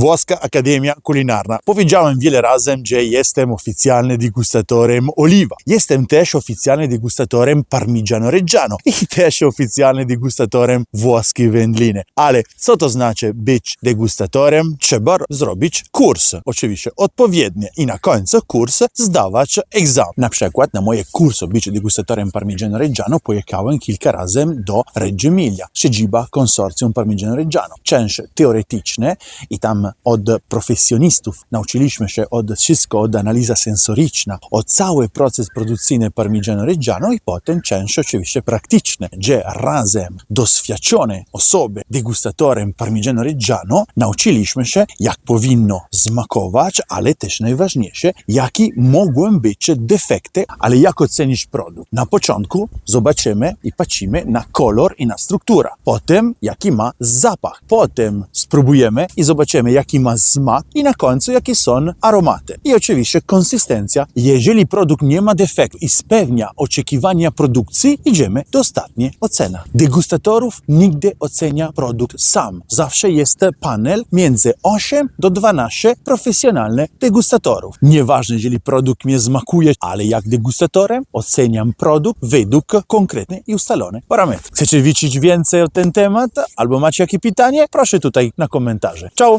Włoska Akademia Kulinarna. Powiedziałem wiele razy, że jestem oficjalnym degustatorem oliwa. Jestem też oficjalnym degustatorem parmigiano reggiano i też oficjalnym degustatorem włoskiej wędliny. Ale co to znaczy być degustatorem? Trzeba zrobić kurs, oczywiście odpowiednie i na końcu kursu zdawać egzamin. Na przykład na moje kursy być degustatorem parmigiano reggiano pojechałem kilka razy do Reggio Emilia, siedziba konsorcjum parmigiano reggiano. Część teoretyczne i tam od profesjonistów nauczyliśmy się od wszystko, od analiza sensoryczna, od cały proces produkcyjny parmigiano reggiano i potem część oczywiście praktyczne, gdzie razem doświadczone osoby degustatorem parmigiano reggiano nauczyliśmy się, jak powinno smakować, ale też najważniejsze, jakie mogą być defekty, ale jak ocenić produkt. Na początku zobaczymy i patrzymy na kolor i na strukturę. Potem jaki ma zapach. Potem spróbujemy i zobaczymy jaki ma smak i na końcu jakie są aromaty. I oczywiście konsystencja. Jeżeli produkt nie ma defektu i spełnia oczekiwania produkcji, idziemy do ostatniej oceny. Degustatorów nigdy ocenia produkt sam. Zawsze jest panel między 8 do 12 profesjonalnych degustatorów. Nieważne, jeżeli produkt mnie smakuje, ale jak degustatorem oceniam produkt według konkretnych i ustalonych parametrów. Chcecie wiedzieć więcej o ten temat albo macie jakieś pytanie? Proszę tutaj na komentarze. Ciao!